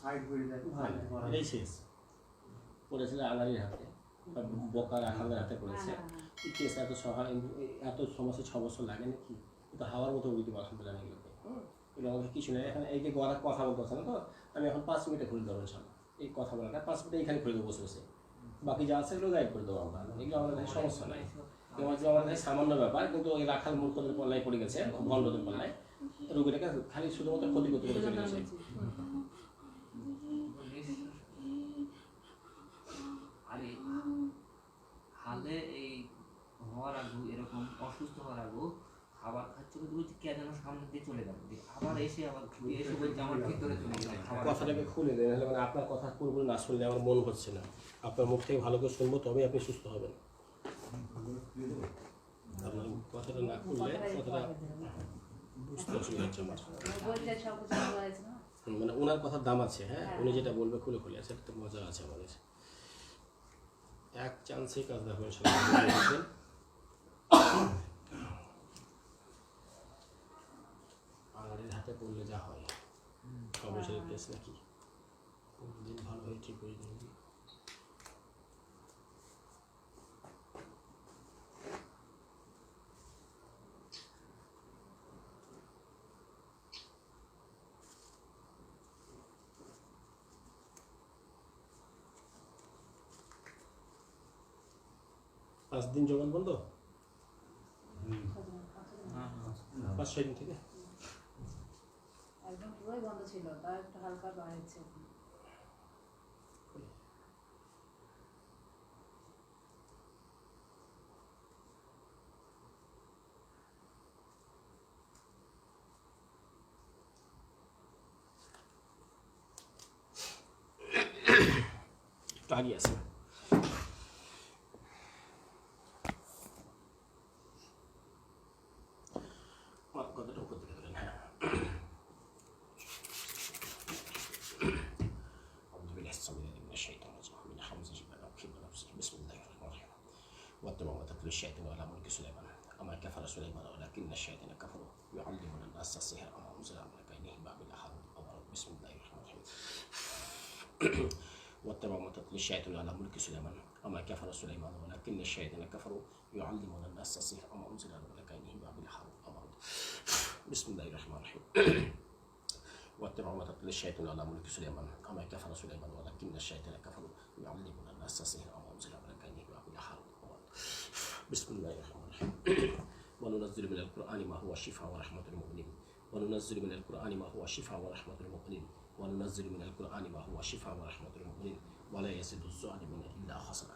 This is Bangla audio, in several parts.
সাইড করে দেয় এটাই শেষ। পড়েছিল আগারির হাতে বকার হাতে পড়েছে কেস এত সহায় এত সমস্যা ছ বছর লাগে নাকি? কিন্তু হাওয়ার মতো উড়িয়ে দেবো আলহামদুলিল্লাহ এগুলোকে হুম? আমাকে কিছু নেই। এখন এই যে গড়া কথা বলতেছে না তো আমি এখন পাঁচ মিনিটে খুলে দেবো ইনশাল্লাহ। এই কথা বলাটা পাঁচ মিনিটে এখানে খুলে দেবো বসে বসে। বাকি যা আছে এগুলো গাইড করে দেবো আমরা। এগুলো আমাদের কাছে সমস্যা নাই। তোমার যে আমাদের সামান্য ব্যাপার কিন্তু ওই রাখাল মূর্খদের পাল্লায় পড়ে গেছে বন্ধদের পাল্লায়। রোগীটাকে খালি শুধুমাত্র ক্ষতি করতে চলে গেছে আরে হালে এই হওয়ার আগু এরকম অসুস্থ হওয়ার আগু খাবার খাচ্ছে, কিন্তু বলছি কে যেন সামনে দিয়ে চলে গেল আবার এসে আবার ঘুরে এসে বলছে, আমার ভিতরে চলে খাবার কথাটাকে খুলে দেন মানে আপনার কথা পুরোপুরি না শুনলে আমার মন হচ্ছে না। আপনার মুখ থেকে ভালো করে শুনব, তবেই আপনি সুস্থ হবেন। আপনার কথাটা না খুললে কথাটা বুঝতে অসুবিধা হচ্ছে আমার। মানে ওনার কথার দাম আছে হ্যাঁ? উনি যেটা বলবে খুলে খুলে আছে, একটা মজা আছে আমাদের। এক চান্সেই কাজ দেখবেন সবাই। বাঙালির হাতে পড়লে যা হয়। বছরের কেস নাকি ভালো হয়ে হয়ে যাবে পাঁচ দিন জবান বন্ধ? একদম পুরোই বন্ধ ছিল তার একটু হালকা বাড়ছে একটু ولكن الشياطين كفروا. يعلمون الناس السحر أنزل على ملكين بابل هاروت وماروت بسم الله الرحمن الرحيم. واتبعوا ما تتلو الشياطين على ملك سليمان. وما كفر سليمان ولكن الشياطين كفروا. يعلمون الناس السحر أما أنزل على ملكين بابل هاروت وماروت بسم الله الرحمن الرحيم. واتبعوا ما تتلو الشياطين على ملك سليمان. وما كفر سليمان ولكن الشياطين كفروا. يعلمون الناس السحر وما أنزل على ملكين هاروت وماروت بسم الله الرحمن الرحيم. وننزل من القرآن ما هو شفاء ورحمة للمؤمنين. وننزل من القرآن ما هو شفاء ورحمة للمؤمنين. وننزل من القرآن ما هو شفاء ورحمة للمؤمنين. ولا يزيد الظالمين إلا خسرا.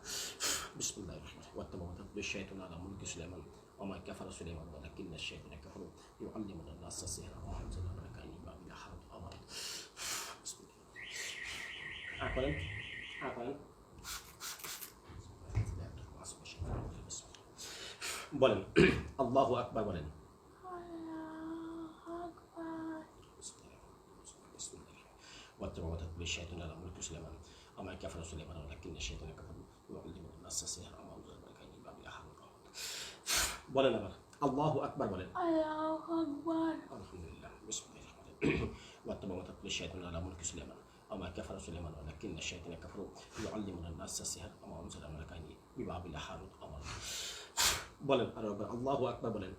بسم الله الرحمن الرحيم. واتبعوا تتلو الشيطان على ملك سليمان. وما كفر سليمان ولكن الشيطان كفروا. يعلمون الناس السحر وما أنزل على ملكين بابل هاروت وماروت بسم الله أقبل أقبل বলেন আল্লাহু আকবার বলেন واتبعوا ما تتلو الشيطان على ملك سليمان وما كفر سليمان ولكن الشيطان كفروا يعلمون الناس السحر وما أنزل على الملكين بابل هاروت وماروت বলেন আবার আল্লাহু আকবার বলেন আলহামদুলিল্লাহ بسم الله الرحمن الرحيم واتبعوا ما تتلو الشيطان على ملك سليمان وما كفر سليمان ولكن الشيطان كفروا يعلمون الناس السحر وما أنزل على الملكين ببابل هاروت وماروت বলেন আর একবার আল্লাহু আকবার বলেন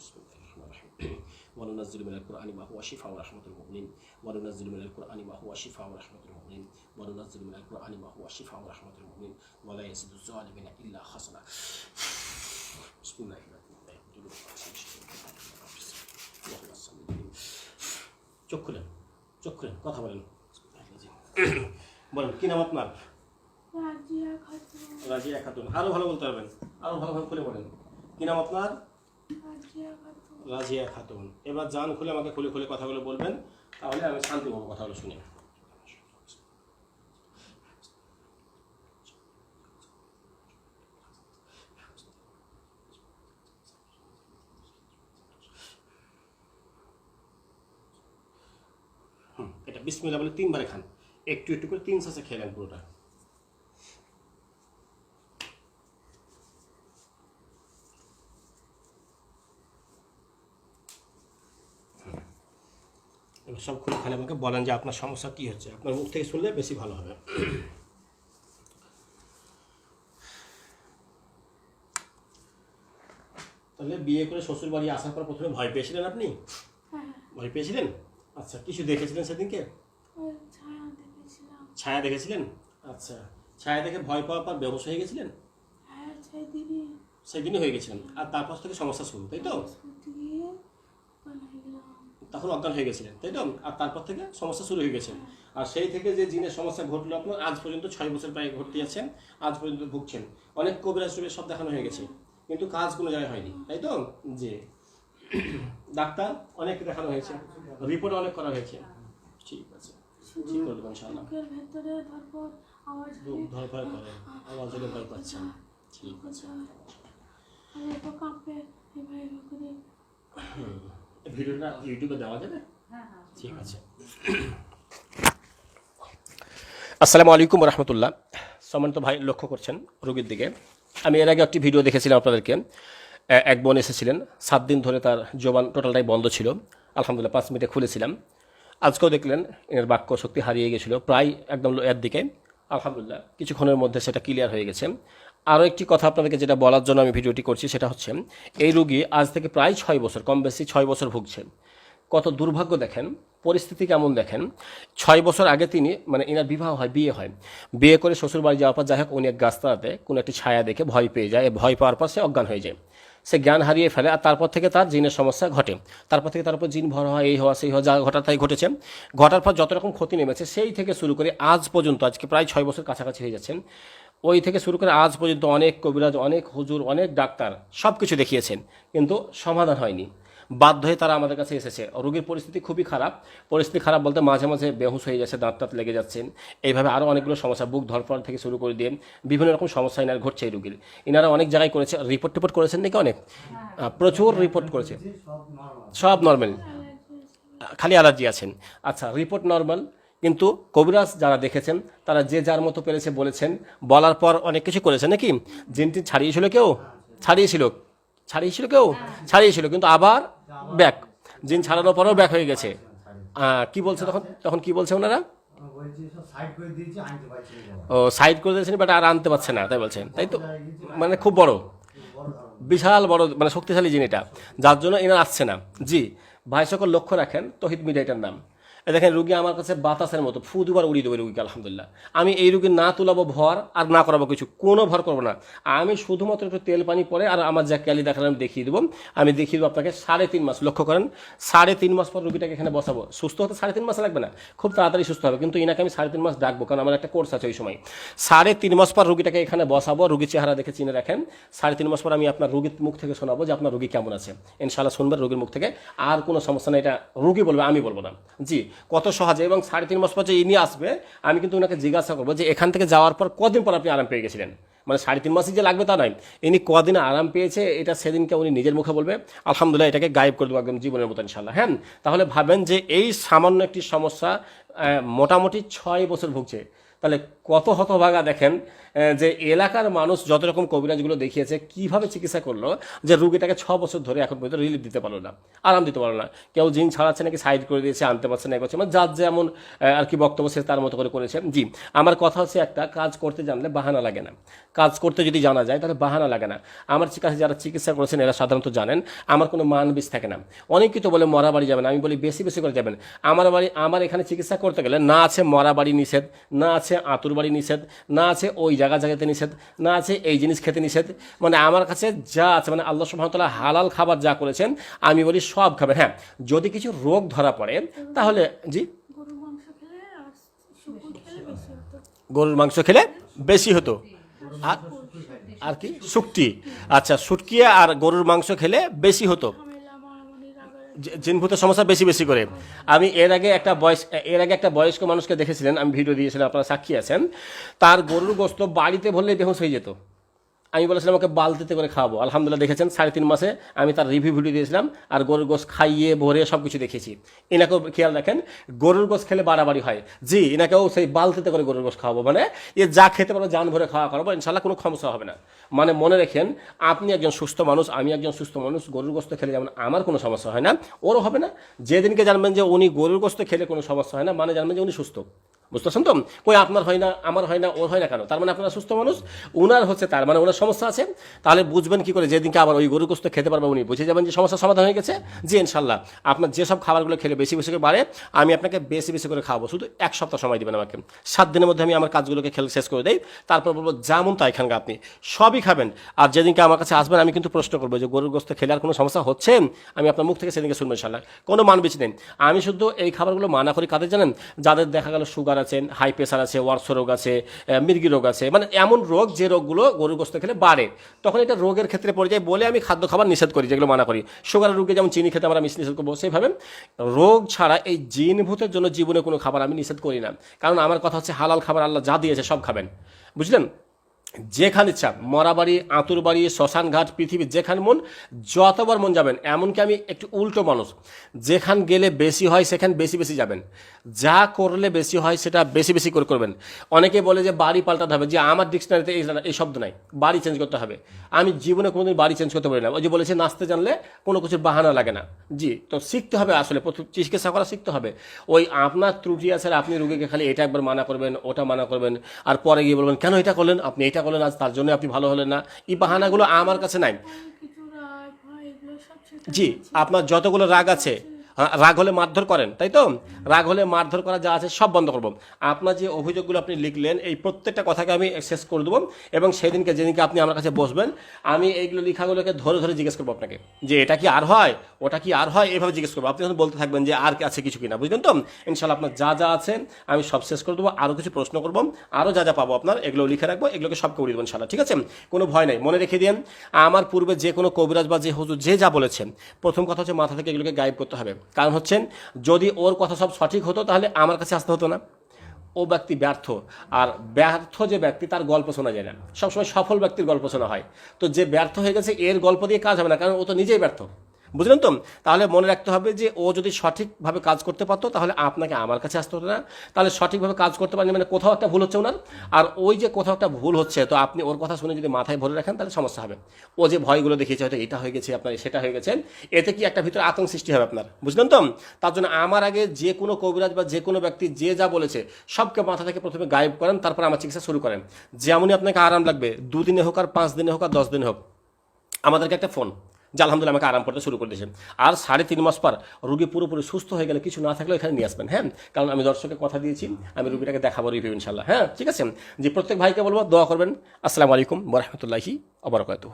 بسم الله الرحمن الرحيم وننزل من القرآن ما هو شفاء ورحمة للمؤمنين وننزل من القرآن ما هو شفاء ورحمة للمؤمنين وننزل من القرآن ما هو شفاء ورحمة للمؤمنين ولا يزيد الظالمين إلا خسرا بسم الله الرحمن الرحيم اللهم صل على চোখ খুলেন চোখ খুলেন কথা বলেন বলেন কি নাম আপনার রাজিয়া খাতুন। আরও ভালো বলতে পারবেন। আরও ভালো ভাবে খুলে বলেন কি নাম আপনার? রাজিয়া খাতুন। খাতুন। এবার জান খুলে আমাকে খুলে খুলে কথাগুলো বলবেন। তাহলে আমি শান্তি পাবো কথাগুলো শুনে। এটা বিসমিল্লা বলে তিনবারে খান। একটু একটু করে তিন শ্বাসে খেলেন পুরোটা। সব খুলে খালি আমাকে বলেন যে আপনার সমস্যা কী হচ্ছে। আপনার মুখ থেকে শুনলে বেশি ভালো হবে। তাহলে বিয়ে করে শ্বশুর বাড়ি আসার পর প্রথমে ভয় পেয়েছিলেন আপনি? হ্যাঁ। ভয় পেয়েছিলেন? আচ্ছা কিছু দেখেছিলেন সেদিনকে? ছায়া দেখেছিলেন? আচ্ছা ছায়া দেখে ভয় পাওয়ার পর বেহস হয়ে গেছিলেন? হ্যাঁ সেদিনই সেদিনই হয়ে গেছিলেন। আর তারপর থেকে সমস্যা শুরু তাই তো? তখন অজ্ঞান হয়ে গেছিলেন তাই তো আর তারপর থেকে সমস্যা শুরু হয়ে গেছে। আর সেই থেকে যে জিনের সমস্যা ঘটলো আপনার আজ পর্যন্ত ছয় বছর প্রায় ঘটতে যাচ্ছেন আজ পর্যন্ত ভুগছেন। অনেক কবিরাজ টবিরাজ সব দেখানো হয়ে গেছে কিন্তু কাজ কোনো জায়গায় হয়নি তাই তো? যে ডাক্তার অনেক দেখানো হয়েছে রিপোর্ট অনেক করা হয়েছে। ঠিক আছে ঠিক করে দেবো ভয় করে আওয়াজ হলে ভয় পাচ্ছেন ঠিক আছে। ভিডিওটা ইউটিউবে দেওয়া যাবে? হ্যাঁ হ্যাঁ। ঠিক আছে। আসসালামু আলাইকুম রহমতুল্লাহ। সম্মানিত ভাই লক্ষ্য করছেন রোগীর দিকে। আমি এর আগে একটি ভিডিও দেখেছিলাম আপনাদেরকে। এক বোন এসেছিলেন। সাত দিন ধরে তার জবান টোটালটাই বন্ধ ছিল। আলহামদুলিল্লাহ পাঁচ মিনিটে খুলেছিলাম। আজকেও দেখলেন এর বাক্য শক্তি হারিয়ে গেছিল। প্রায় একদম এর দিকে। আলহামদুলিল্লাহ কিছুক্ষণের মধ্যে সেটা ক্লিয়ার হয়ে গেছে। আরও একটি কথা আপনাদেরকে যেটা বলার জন্য আমি ভিডিওটি করছি, সেটা হচ্ছে এই রুগী আজ থেকে প্রায় ছয় বছর, কম বেশি ছয় বছর ভুগছে। কত দুর্ভাগ্য দেখেন, পরিস্থিতি কেমন দেখেন। ছয় বছর আগে তিনি মানে এনার বিবাহ হয়, বিয়ে হয়। বিয়ে করে শ্বশুর বাড়ি যাওয়ার পর যাই হোক, উনি এক গাছতলাতে কোনো একটি ছায়া দেখে ভয় পেয়ে যায় ভয় পাওয়ার পর সে অজ্ঞান হয়ে যায়। সে জ্ঞান হারিয়ে ফেলে আর তারপর থেকে তার জিনের সমস্যা ঘটে। তারপর থেকে তার উপর জিন ভর হয়, এই হওয়া, সেই হওয়া, যা ঘটা তাই ঘটেছে। ঘটার পর যত রকম ক্ষতি নেমেছে, সেই থেকে শুরু করে আজ পর্যন্ত, আজকে প্রায় ছয় বছর কাছাকাছি হয়ে যাচ্ছেন ওই থেকে শুরু করে আজ পর্যন্ত অনেক কবিরাজ, অনেক হুজুর, অনেক ডাক্তার সব কিছু দেখিয়েছেন, কিন্তু সমাধান হয়নি। বাধ্য হয়ে তারা আমাদের কাছে এসেছে। রোগীর পরিস্থিতি খুবই খারাপ। পরিস্থিতি খারাপ বলতে মাঝে মাঝে বেহুশ হয়ে যাচ্ছে, দাঁত টাত লেগে যাচ্ছেন এইভাবে আরও অনেকগুলো সমস্যা, বুক ধরফর থেকে শুরু করে দিয়ে বিভিন্ন রকম সমস্যা এনার ঘটছে এই রোগীর। এনারা অনেক জায়গায় করেছে। রিপোর্ট টিপোর্ট করেছেন নাকি অনেক? প্রচুর রিপোর্ট করেছে। সব নর্মাল। খালি অ্যালার্জি আছেন। আচ্ছা রিপোর্ট নর্মাল। কিন্তু কবিরাজ যারা দেখেছেন, তারা যে যার মতো পেরেছে বলেছেন। বলার পর অনেক কিছু করেছে নাকি? জিনটি ছাড়িয়েছিল কেউ? ছাড়িয়েছিল। ছাড়িয়েছিল কেউ? ছাড়িয়েছিল, কিন্তু আবার ব্যাক। জিন ছাড়ানোর পরেও ব্যাক হয়ে গেছে। কি বলছে তখন? তখন কি বলছে ওনারা? ও, সাইড করে দিয়েছেন বাট আর আনতে পারছে না, তাই বলছেন। তাই তো? মানে খুব বড়। বিশাল বড় মানে শক্তিশালী জিন এটা। যার জন্য এনার আসছে না। জি, ভাই সকল লক্ষ্য রাখেন, তহিদ মিডিয়াটার নাম। এ দেখেন, রুগী আমার কাছে বাতাসের মতো, ফু দুবার উড়িয়ে দেবে রুগীকে, আলহামদুলিল্লাহ। আমি এই রুগী না তুলাবো ভর আর না করাবো কিছু, কোনো ভর করব না। আমি শুধুমাত্র একটু তেল পানি পরে আর আমার যা ক্যালি দেখালাম, আমি দেখিয়ে দেবো। আমি দেখিয়ে দেবো আপনাকে সাড়ে তিন মাস, লক্ষ্য করেন, সাড়ে তিন মাস পর রুগীটাকে এখানে বসাবো। সুস্থ হতে সাড়ে তিন মাস লাগবে না, খুব তাড়াতাড়ি সুস্থ হবে। কিন্তু ইনাকে আমি সাড়ে তিন মাস ডাকবো, কারণ আমার একটা কোর্স আছে ওই সময়। সাড়ে তিন মাস পর রুগীটাকে এখানে বসাবো, রুগীর চেহারা দেখে চিনে রাখেন। সাড়ে তিন মাস পর আমি আপনার রুগীর মুখ থেকে শোনাবো যে আপনার রুগী কেমন আছে। ইনশাল্লাহ শুনবেন রুগীর মুখ থেকে, আর কোনো সমস্যা নেই, এটা রুগী বলবে, আমি বলব না। জি কত সহজে এবং সাড়ে তিন মাস পর যে ইনি আসবে, আমি কিন্তু ওনাকে জিজ্ঞাসা করব যে এখান থেকে যাওয়ার পর কদিন পর আপনি আরাম পেয়ে গেছিলেন? মানে সাড়ে তিন মাসই যে লাগবে তা নয়। ইনি কদিন আরাম পেয়েছে, এটা সেদিনকে উনি নিজের মুখে বলবে। আলহামদুলিল্লাহ, এটাকে গায়েব করে দেবো একদম জীবনের মতো ইনশাল্লাহ হ্যাঁ তাহলে ভাবেন যে এই সামান্য একটি সমস্যা মোটামুটি ছয় বছর ভুগছে। তাহলে কত হতভাগা দেখেন যে এলাকার মানুষ যত রকম কবিরাজগুলো দেখিয়েছে, কীভাবে চিকিৎসা করল যে রুগীটাকে ছ বছর ধরে এখন পর্যন্ত রিলিফ দিতে পারল না, আরাম দিতে পারল না। কেউ জিন ছাড়াচ্ছে নাকি, সাইড করে দিয়েছে, আনতে পারছে না করছে মানে যার যেমন আর কি বক্তব্য সে তার মতো করে করেছে। জি, আমার কথা হচ্ছে একটা, কাজ করতে জানলে বাহানা লাগে না। কাজ করতে যদি জানা যায়, তাহলে বাহানা লাগে না। আমার কাছে যারা চিকিৎসা করেছেন, এরা সাধারণত জানেন, আমার কোনো মান বিষ থাকে না। অনেকেই তো বলে মরা বাড়ি যাবেন, আমি বলি বেশি বেশি করে যাবেন। আমার বাড়ি, আমার এখানে চিকিৎসা করতে গেলে না আছে মরা বাড়ি নিষেধ, না আছে আতুর বাড়ি নিষেধ না আছে ওই জায়গা জায়গাতে নিষেধ না আছে এই জিনিস খেতে নিষেধ। মানে আমার কাছে যা আছে মানে আল্লাহ সুবহানাহু হালাল খাবার যা করেছেন আমি বলি সব খাবেন হ্যাঁ যদি কিছু রোগ ধরা পড়ে তাহলে জি? গরুর মাংস খেলে আর শুকুর খেলে বেশি হতো। গরুর মাংস খেলে বেশি হতো। আর আর কি? শুক্তি আচ্ছা শুটকিয়ে আর গরুর মাংস খেলে বেশি হতো। জিনভূতের সমস্যা বেশি বেশি করে। আমি এর আগে একটা বয়স এর আগে একটা বয়স্ক মানুষকে দেখেছিলেন, আমি ভিডিও দিয়েছিলাম, আপনারা সাক্ষী আছেন। তার গরুর গোস্ত বাড়িতে ভরলে বেহস হয়ে যেত। আমি বলেছিলাম ওকে বালতিতে করে খাওয়াবো। আলহামদুলিল্লাহ দেখেছেন, সাড়ে তিন মাসে আমি তার রিভিউ ভিডিও দিয়েছিলাম আর গরুর গোস খাইয়ে, ভরে সব কিছু দেখেছি এনাকেও খেয়াল রাখেন, গরুর গোস খেলে বাড়াবাড়ি হয়। জি, এনাকেও সেই বালতিতে করে গরুর গোস খাওয়াবো। মানে এ যা খেতে পারব জান ভরে খাওয়া করাবো ইনশাল্লাহ কোনো সমস্যা হবে না। মানে মনে রেখেন, আপনি একজন সুস্থ মানুষ, আমি একজন সুস্থ মানুষ, গরুর গোস্ত খেলে যেমন আমার কোনো সমস্যা হয় না, ওরও হবে না। যেদিনকে জানবেন যে উনি গরুর গোস্ত খেলে কোনো সমস্যা হয় না মানে জানবেন যে উনি সুস্থ। বুঝতে পারছেন তো? কই, আপনার হয় না, আমার হয় না, ওর হয় না কেন? তার মানে আপনারা সুস্থ মানুষ ওনার হচ্ছে তার মানে ওনার সমস্যা আছে। তাহলে বুঝবেন কি করে, যেদিনকে আবার ওই গরু গোস্ত খেতে পারবে উনি, বুঝে যাবেন যে সমস্যার সমাধান হয়ে গেছে? জি ইনশাল্লাহ আপনার যেসব খাবারগুলো খেলে বেশি বেশি করে বাড়ে, আমি আপনাকে বেশি বেশি করে খাওয়াবো। শুধু এক সপ্তাহ সময় দেবেন আমাকে। সাত দিনের মধ্যে আমি আমার কাজগুলোকে খেলে শেষ করে দেই। তারপর বলব, যেমন তাই খান আপনি, সবই খাবেন। আর যেদিনকে আমার কাছে আসবেন, আমি কিন্তু প্রশ্ন করব যে গরুর গোস্ত খেলে আর কোনো সমস্যা হচ্ছে? আমি আপনার মুখ থেকে সেদিনকে শুনব ইনশাল্লাহ কোনো মান বেশি নেই। আমি শুধু এই খাবারগুলো মানা করি কাদের জানেন? যাদের দেখা গেল সুগার আছে হাই প্রেশার আছে ওয়ার্স রোগ আছে মির্গি রোগ আছে। মানে এমন রোগ যে রোগগুলো গরুর গোস্ত খেলে বাড়ে। তখন এটা রোগের ক্ষেত্রে পড়ে যায় বলে আমি খাদ্য খাবার নিষেধ করি, যেগুলো মানা করি। সুগারের রোগে যেমন চিনি খেতে আমরা নিষেধ করব সেইভাবে রোগ ছাড়া এই জিনভূতের জন্য জীবনে কোনো খাবার আমি নিষেধ করি না। কারণ আমার কথা হচ্ছে হালাল খাবার আল্লাহ যা দিয়েছে সব খাবেন। বুঝলেন? যেখানে ইচ্ছা, মরাবাড়ি আঁতুর বাড়ি শ্মশান ঘাট পৃথিবী যেখানে মন, যতবার মন যাবেন, এমনকি আমি একটু উল্টো মানুষ। যেখান গেলে বেশি হয়, সেখানে বেশি বেশি যাবেন। যা করলে বেশি হয় সেটা বেশি বেশি করে করবেন। অনেকে বলে যে বাড়ি পাল্টাতে হবে যে আমার ডিকশনারিতে এই এই শব্দ নাই বাড়ি চেঞ্জ করতে হবে। আমি জীবনে কোনোদিন বাড়ি চেঞ্জ করতে পারি না। ওই যে বলেছে নাচতে জানলে কোনো কিছুর বাহানা লাগে না। জি তো শিখতে হবে আসলে প্রথম চিকিৎসা করা শিখতে হবে। ওই আপনার ত্রুটি আছে আপনি রুগীকে খালি এটা একবার মানা করবেন ওটা মানা করবেন আর পরে গিয়ে বলবেন কেন এটা করলেন? আপনি এটা করলেন আজ তার জন্য আপনি ভালো হলেন না। এই বাহানাগুলো আমার কাছে নাই। জি আপনার যতগুলো রাগ আছে রাগ হলে মারধর করেন, তাই তো? রাগ হলে মারধর করা যা আছে সব বন্ধ করব। আপনার যে অভিযোগগুলো আপনি লিখলেন, এই প্রত্যেকটা কথাকে আমি শেষ করে দেবো এবং সেদিনকে যেদিনকে আপনি আমার কাছে বসবেন, আমি এইগুলো লেখাগুলোকে ধরে ধরে জিজ্ঞেস করব আপনাকে। যে এটা কি আর হয়? ওটা কি আর হয়? এভাবে জিজ্ঞেস করব। আপনি বলতে থাকবেন যে আর আছে কিছু কিনা, বুঝলেন তো? ইনশাল্লাহ আপনার যা যা আছে আমি সব শেষ করে দেবো আরও কিছু প্রশ্ন করব আরও যা যা পাবো আপনার, এগুলো লিখে রাখব, এগুলোকে সব করে দেবো ইনশাল্লাহ ঠিক আছে? কোনো ভয় নেই, মনে রেখে দিন আমার পূর্বে যে কোনো কবিরাজ বা যে হুজুর যে যা বলেছেন প্রথম কথা হচ্ছে মাথা থেকে এগুলোকে গায়েব করতে হবে। কারণ হচ্ছেন, যদি ওর কথা সব সঠিক হতো, তাহলে আমার কাছে আসতে হতো না। ও ব্যক্তি ব্যর্থ। আর ব্যর্থ যে ব্যক্তি, তার গল্প শোনা যায় না। সবসময় সফল ব্যক্তির গল্প শোনা হয়। তো যে ব্যর্থ হয়ে গেছে, এর গল্প দিয়ে কাজ হবে না, কারণ ও তো নিজেই ব্যর্থ। বুঝলেন তো? তাহলে মনে রাখতে হবে যে ও যদি সঠিকভাবে কাজ করতে পারতো, তাহলে আপনাকে আমার কাছে আসতে হতো না। তাহলে সঠিকভাবে কাজ করতে পারেনি মানে কোথাও একটা ভুল হচ্ছে ওনার। আর ওই যে কোথাও একটা ভুল হচ্ছে, তো আপনি ওর কথা শুনে যদি মাথায় ভরে রাখেন, তাহলে সমস্যা হবে। ও যে ভয়গুলো দেখিয়েছে, হয়তো এটা হয়ে গেছে, আপনার সেটা হয়ে গেছে। এতে কি একটা ভিতরে আতঙ্ক সৃষ্টি হবে আপনার? বুঝলেন তো? তার জন্য আমার আগে যে কোনো কবিরাজ বা যে কোনো ব্যক্তি যে যা বলেছে, সবকে মাথা থেকে প্রথমে গায়েব করেন, তারপর আমার চিকিৎসা শুরু করেন। যেমনই আপনাকে আরাম লাগবে, দুদিনে হোক আর পাঁচ দিনে হোক আর দশ দিনে হোক, আমাদেরকে একটা ফোন। যে আলহামদুলিল্লাহ আমাকে আরাম করতে শুরু করে দিয়েছে। আর সাড়ে তিন মাস পর রুগী পুরোপুরি সুস্থ হয়ে গেলে কিছু না থাকলেও এখানে নিয়ে আসবেন হ্যাঁ? কারণ আমি দর্শকের কথা দিয়েছি, আমি রুগীটাকে দেখাবো রিভিউ ইনশাল্লাহ হ্যাঁ? ঠিক আছে? যে প্রত্যেক ভাইকে বলব, দোয়া করবেন। আসসালামু আলাইকুম বরহমতুল্লাহি আবরকাতুহ